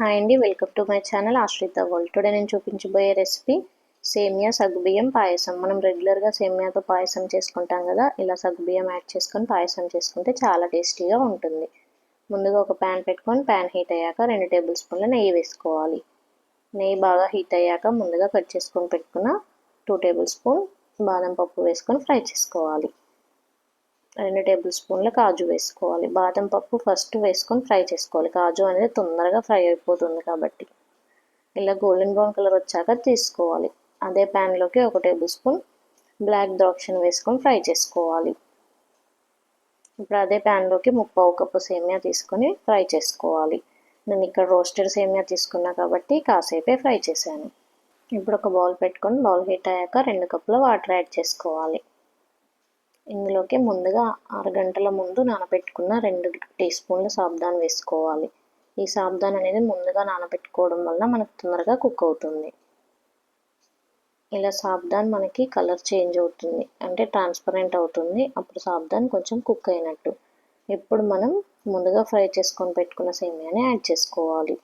Hi అండి welcome to my channel Ashrita world. Today నేను చూపించబోయే రెసిపీ సేమియా సగ్గుబియ్యం పాయసం. మనం రెగ్యులర్గా సేమియాతో పాయసం చేసుకుంటాం కదా ఇలా సగ్గుబియ్యం యాడ్ చేసుకొని పాయసం చేసుకుంటే చాలా టేస్టీగా ఉంటుంది. ముందుగా ఒక ప్యాన్ పెట్టుకొని ప్యాన్ హీట్ అయ్యాక రెండు టేబుల్ స్పూన్ల నెయ్యి వేసుకోవాలి. నెయ్యి బాగా హీట్ అయ్యాక ముందుగా కట్ చేసుకొని పెట్టుకున్న టూ టేబుల్ స్పూన్ బాదం పప్పు వేసుకొని ఫ్రై చేసుకోవాలి. రెండు టేబుల్ స్పూన్ల కాజు వేసుకోవాలి. బాదం పప్పు ఫస్ట్ వేసుకొని ఫ్రై చేసుకోవాలి. కాజు అనేది తొందరగా ఫ్రై అయిపోతుంది కాబట్టి. ఇలా గోల్డెన్ బ్రౌన్ కలర్ వచ్చాక తీసుకోవాలి. అదే ప్యాన్లోకి ఒక టేబుల్ స్పూన్ బ్లాక్ ద్రాక్షను వేసుకొని ఫ్రై చేసుకోవాలి. ఇప్పుడు అదే ప్యాన్లోకి ముప్పావు కప్పు సేమియా తీసుకొని ఫ్రై చేసుకోవాలి. నేను ఇక్కడ రోస్టెడ్ సేమియా తీసుకున్నా కాబట్టి కాసేపే ఫ్రై చేశాను. ఇప్పుడు ఒక బౌల్ పెట్టుకొని బౌల్ హీట్ అయ్యాక రెండు కప్పుల వాటర్ యాడ్ చేసుకోవాలి. ఇందులోకి ముందుగా ఆరు గంటల ముందు నానబెట్టుకున్న రెండు టీ స్పూన్ల సాబ్దాన్ వేసుకోవాలి. ఈ సాబ్దాన్ అనేది ముందుగా నానబెట్టుకోవడం వల్ల మనకు తొందరగా కుక్ అవుతుంది. ఇలా సాబ్దాన్ మనకి కలర్ చేంజ్ అవుతుంది అంటే ట్రాన్స్పరెంట్ అవుతుంది. అప్పుడు సాబ్దాన్ కొంచెం కుక్ అయినట్టు. ఇప్పుడు మనం ముందుగా ఫ్రై చేసుకొని పెట్టుకున్న సేమియాని యాడ్ చేసుకోవాలి.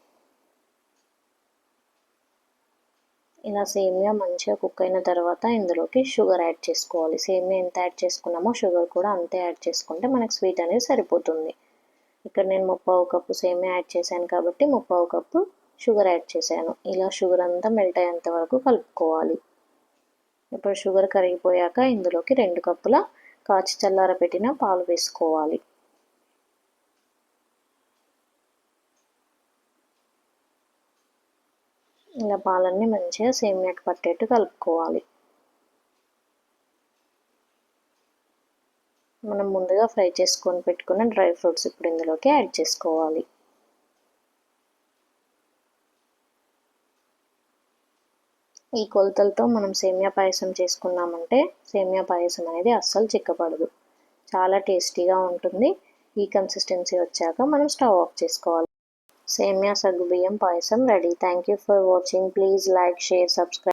ఇలా సేమియా మంచిగా కుక్ అయిన తర్వాత ఇందులోకి షుగర్ యాడ్ చేసుకోవాలి. సేమియా ఎంత యాడ్ చేసుకున్నామో షుగర్ కూడా అంతే యాడ్ చేసుకుంటే మనకు స్వీట్ అనేది సరిపోతుంది. ఇక్కడ నేను ముప్పావు కప్పు సేమియా యాడ్ చేశాను కాబట్టి ముప్పావు కప్పు షుగర్ యాడ్ చేశాను. ఇలా షుగర్ అంతా మెల్ట్ అయ్యేంత వరకు కలుపుకోవాలి. ఇప్పుడు షుగర్ కరిగిపోయాక ఇందులోకి రెండు కప్పుల కాచి చల్లార పెట్టిన పాలు వేసుకోవాలి. ఇలా పాలన్నీ మంచిగా సేమియాకి పట్టేట్టు కలుపుకోవాలి. మనం ముందుగా ఫ్రై చేసుకొని పెట్టుకున్న డ్రై ఫ్రూట్స్ ఇప్పుడు ఇందులోకి యాడ్ చేసుకోవాలి. ఈ కొలతలతో మనం సేమియా పాయసం చేసుకున్నామంటే సేమియా పాయసం అనేది అస్సలు చిక్కపడదు. చాలా టేస్టీగా ఉంటుంది. ఈ కన్సిస్టెన్సీ వచ్చాక మనం స్టవ్ ఆఫ్ చేసుకోవాలి. సేమియా సగ్గుబియ్యం పాయసం ready. Thank you for watching please like share subscribe